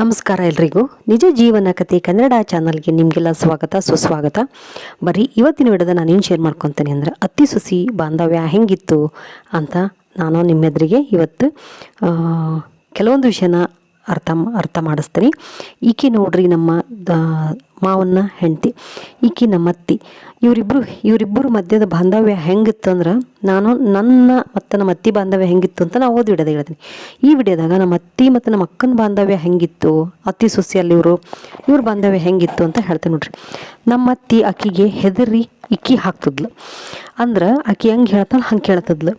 ನಮಸ್ಕಾರ ಎಲ್ರಿಗೂ. ನಿಜ ಜೀವನ ಕಥೆ ಕನ್ನಡ ಚಾನಲ್ಗೆ ನಿಮಗೆಲ್ಲ ಸ್ವಾಗತ, ಸುಸ್ವಾಗತ. ಬರೀ ಇವತ್ತಿನ ವಿಡಿಯೋದ ನಾನೇನು ಶೇರ್ ಮಾಡ್ಕೊತೀನಿ ಅಂದ್ರೆ ಅತಿ ಸುಸಿ ಬಾಂಧವ್ಯ ಹೆಂಗಿತ್ತು ಅಂತ ನಾನು ನಿಮ್ಮೆದುರಿಗೆ ಇವತ್ತು ಕೆಲವೊಂದು ವಿಷಯನ ಅರ್ಥ ಅರ್ಥ ಮಾಡಿಸ್ತೀನಿ. ಈಕೆ ನೋಡ್ರಿ ನಮ್ಮ ಮಾವನ್ನ ಹೆಂಡತಿ, ಈಕೆ ನಮ್ಮ ಅತ್ತಿ. ಇವರಿಬ್ಬರು ಇವರಿಬ್ಬರು ಮಧ್ಯದ ಬಾಂಧವ್ಯ ಹೆಂಗಿತ್ತು ಅಂದ್ರೆ ನಾನು ನನ್ನ ಮತ್ತು ನಮ್ಮ ಅತ್ತಿ ಬಾಂಧವ್ಯ ಹೆಂಗಿತ್ತು ಅಂತ ನಾವು ಓದಿ ವಿಡಿಯೋದಾಗ ಹೇಳ್ತೀನಿ. ಈ ವಿಡಿಯೋದಾಗ ನಮ್ಮ ಅತ್ತಿ ಮತ್ತು ನಮ್ಮ ಅಕ್ಕನ ಬಾಂಧವ್ಯ ಹೆಂಗಿತ್ತು, ಅತ್ತಿ ಸೊಸೆಯಲ್ಲಿ ಇವರು, ಇವ್ರ ಬಾಂಧವ್ಯ ಹೆಂಗಿತ್ತು ಅಂತ ಹೇಳ್ತೀನಿ ನೋಡ್ರಿ. ನಮ್ಮ ಅತ್ತಿ ಅಕ್ಕಿಗೆ ಹೆದರಿ ಇಕ್ಕಿ ಹಾಕ್ತಿದ್ಲು. ಅಂದ್ರೆ ಆಕೆ ಹೆಂಗೆ ಹೇಳ್ತಾಳೆ ಹಂಗೆ ಕೇಳ್ತಿದ್ಲು.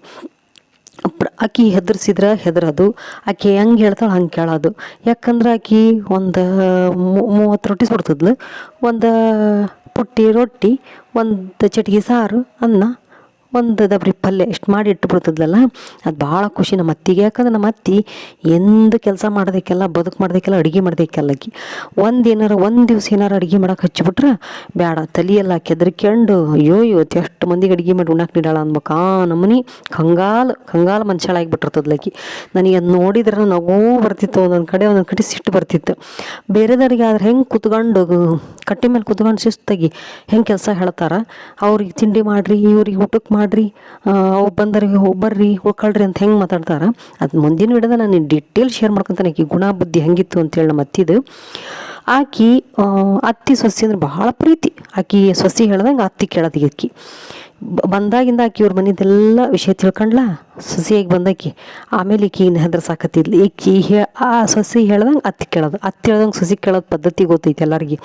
ಆಕಿ ಹೆದರ್ಸಿದ್ರೆ ಹೆದರೋದು, ಆಕೆ ಹೆಂಗೆ ಹೇಳ್ತಾಳೆ ಹಂಗೆ ಕೇಳೋದು. ಯಾಕಂದ್ರೆ ಆಕಿ ಒಂದು ಮೂವತ್ತು ರೊಟ್ಟಿ ಸುಡ್ತಿದ್ಲು. ಒಂದು ಪುಟ್ಟಿ ರೊಟ್ಟಿ, ಒಂದು ಚಟ್ಗೆ ಸಾರು, ಅನ್ನ. ಒಂದು ದಬ್ರಿ ಪಲ್ಯ ಎಷ್ಟು ಮಾಡಿ ಇಟ್ಟುಬಿಡ್ತಿದ್ಲಲ್ಲ ಅದು ಭಾಳ ಖುಷಿ ನಮ್ಮ ಅತ್ತಿಗೆ. ಯಾಕಂದ್ರೆ ನಮ್ಮ ಅತ್ತಿ ಎಂದು ಕೆಲಸ ಮಾಡೋದಕ್ಕೆಲ್ಲ, ಬದುಕು ಮಾಡೋದಕ್ಕೆಲ್ಲ, ಅಡುಗೆ ಮಾಡೋದಕ್ಕೆಲ್ಲ ಅಕ್ಕಿ ಒಂದು ಏನಾರು, ಒಂದು ದಿವ್ಸ ಏನಾರು ಅಡುಗೆ ಮಾಡೋಕೆ ಹಚ್ಚಿಬಿಟ್ರೆ ಬೇಡ ತಲಿಯೆಲ್ಲ ಕೆದರ್ಕೊಂಡು ಅಯ್ಯೋ, ಇವತ್ತು ಎಷ್ಟು ಮಂದಿಗೆ ಅಡುಗೆ ಮಾಡಿ ಉಣ್ಣಾಕೆ ನೀಡಾಳ ಅನ್ಬೇಕು. ಆ ನಮ್ಮನಿ ಕಂಗಾಲು ಕಂಗಾಲು ಮನುಷ್ಯಳಾಗಿ ಬಿಟ್ಟಿರ್ತದ್ಲಕಿ ನನಗೆ ಅದು ನೋಡಿದ್ರೆ ನಗು ಬರ್ತಿತ್ತು, ಒಂದೊಂದು ಕಡೆ ಒಂದೊಂದು ಕಡೆ ಸಿಟ್ಟು ಬರ್ತಿತ್ತು. ಬೇರೆದವ್ರಿಗೆ ಆದ್ರೆ ಹೆಂಗೆ ಕುತ್ಕೊಂಡು, ಕಟ್ಟಿ ಮೇಲೆ ಕುತ್ಕೊಂಡು ಶಿಸ್ತಾಗಿ ಹೆಂಗೆ ಕೆಲಸ ಹೇಳ್ತಾರ? ಅವ್ರಿಗೆ ತಿಂಡಿ ಮಾಡಿರಿ, ಇವ್ರಿಗೆ ಊಟಕ್ಕೆ ಮಾಡಿರಿ ಅವು ಬಂದರಿಗೆ ಬರ್ರಿ, ಉಳ್ಕೊಳ್ರಿ ಅಂತ ಹೆಂಗೆ ಮಾತಾಡ್ತಾರ. ಅದು ಮುಂದಿನ ವಿಡದ ನಾನು ಡಿಟೇಲ್ ಶೇರ್ ಮಾಡ್ಕೊತಾನೆ. ಆಕಿ ಗುಣ ಬುದ್ಧಿ ಹೆಂಗಿತ್ತು ಅಂತೇಳಿ ನಮ್ಮ ಅತ್ತಿದು. ಆಕಿ ಅತ್ತಿ ಸೊಸಿ ಅಂದ್ರೆ ಬಹಳ ಪ್ರೀತಿ. ಆಕಿ ಸೊಸಿ ಹೇಳ್ದಂಗೆ ಅತ್ತಿ ಕೇಳೋದು ಆಕಿ ಬ- ಬಂದಾಗಿಂದ ಆಕಿ ಇವ್ರ ಮನೆಯದೆಲ್ಲ ವಿಷಯ ತಿಳ್ಕೊಂಡ್ಲ? ಸೊಸೆಯಾಗಿ ಬಂದಾಕಿ. ಆಮೇಲೆ ಈಕಿನ ಹೆದರ್ಸಾಕತ್ತಿದ್ಲು ಈಕಿ ಹೇ, ಆ ಸೊಸೆ ಹೇಳ್ದಂಗೆ ಅತ್ತಿ ಕೇಳೋದು. ಅತ್ತಿ ಹೇಳ್ದಂಗೆ ಸೊಸಿ ಕೇಳೋದು ಪದ್ಧತಿ ಗೊತ್ತೈತಿ ಎಲ್ಲರಿಗೆ.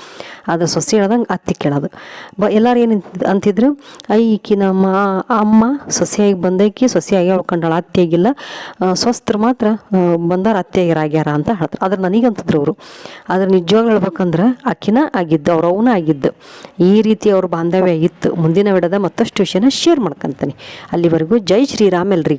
ಆದ್ರೆ ಸೊಸೆ ಹೇಳ್ದಂಗೆ ಅತ್ತಿ ಕೇಳೋದು. ಬ ಎಲ್ಲರೂ ಏನು ಅಂತಿದ್ರು ಐ ಈಕಿ ನಮ್ಮ ಅಮ್ಮ ಸೊಸೆಯಾಗಿ ಬಂದಾಕಿ, ಸೊಸೆಯಾಗಿ ಉಳ್ಕೊಂಡಾಳ ಅತ್ತಿಯಾಗಿಲ್ಲ ಸ್ವಸ್ತ್ರ ಮಾತ್ರ ಬಂದಾರ ಅತ್ತಿಯಾಗಿರಾಗ್ಯಾರ ಅಂತ ಹೇಳ್ತಾರೆ. ಆದ್ರೆ ನನಗಂತಿದ್ರು ಅವರು. ಆದ್ರೆ ನಿಜವಾಗ್ಲೂ ಹೇಳ್ಬೇಕಂದ್ರೆ ಆಕಿನ ಆಗಿದ್ದು, ಅವ್ರ ಆಗಿದ್ದು, ಈ ರೀತಿ ಅವ್ರ ಬಾಂಧವ್ಯ ಇತ್ತು ಮುಂದಿನ ವಿಡದ ಮತ್ತಷ್ಟು ವಿಷಯನ ಶೇರ್ ಮಾಡ್ಕೊಂತಾನೆ. ಅಲ್ಲಿವರೆಗೂ ಜೈ ಶ್ರೀರಾಮ್ ಎಲ್ರಿಗೂ.